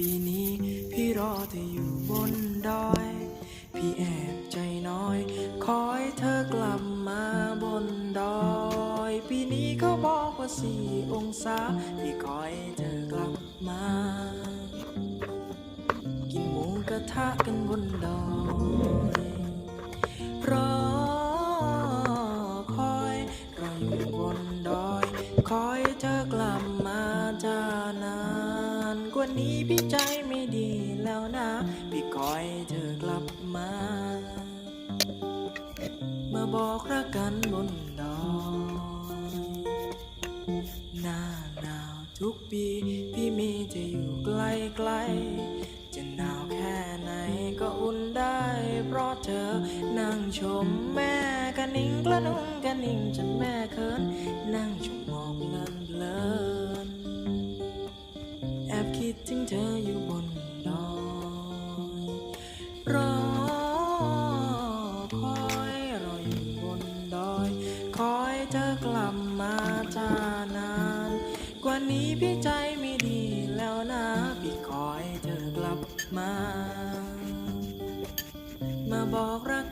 ปีนี้ พี่รอเธออยู่บนดอย พี่แอบใจน้อย คอยเธอกลับมาบนดอย ปีนี้เขาบอกว่าสี่องศา พี่คอยเธอกลับมา กินหมูกระทะกันบนดอยรอคอยรออยู่บนดอย คอยเธอกลับมาจะนานก ว่านี้พี่ใจไม่ดีแล้วนะ พี่คอยเธอกลับมา มาบอกรักกันบนดอยหน้าหนาวทุกปี พี่มีจะอยู่ใกล้ใกล้ๆจะหนาวแค่ไหนก็อุ่นได้ เพราะเธอนั่งชมแม่กันนิ่งกระนุ่งกันนิ่งจนแม่เคิน เธอกลับมาจานาน กว่านี้พี่ใจไม่ดีแล้วนะ พี่คอยเธอกลับมา มาบอกรัก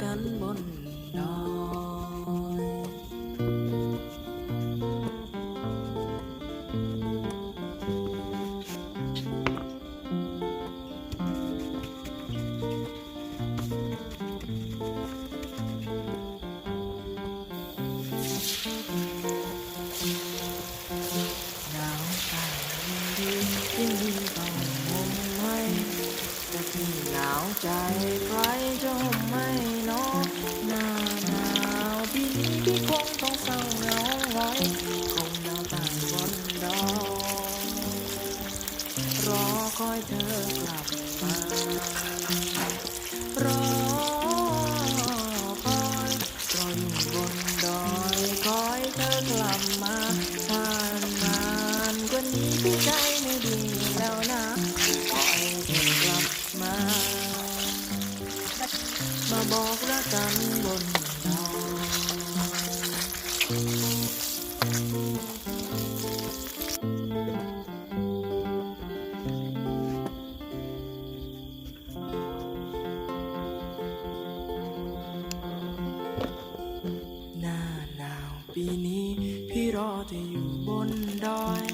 ที่หนาวใจใครจะห่มให้เน้องหน้าหนาวปีนี้พี่คงต้องเศร้าเหงาหงอยคงหนาวตายบนดอยรอคอยเธอกลับมารอคอยรออยู่บนดอยคอยเธอกลับมาถ้านานกว่านี้พี่ใจไม่ดีแล้วนะ กันบนดอหน้าหนาวปีนี้พี่รอเธออยู่บนดอย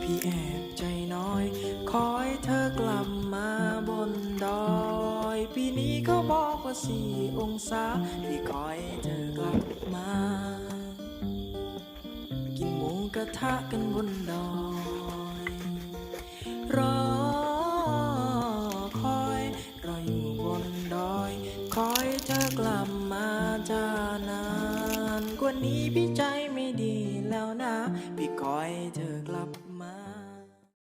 พี่แอบใจน้อย คอยเธอกลับมาบนดอย ปีนี้เขาบอกว่าสี่องศาพี่คอยเธอกลับมา กินหมูกระทะกันบนดอยรอคอยรออยู่บนดอย คอยเธอกลับมาจะนานกว่านี้พี่ใจไม่ดีแล้วนะ พี่คอยเธอกลับ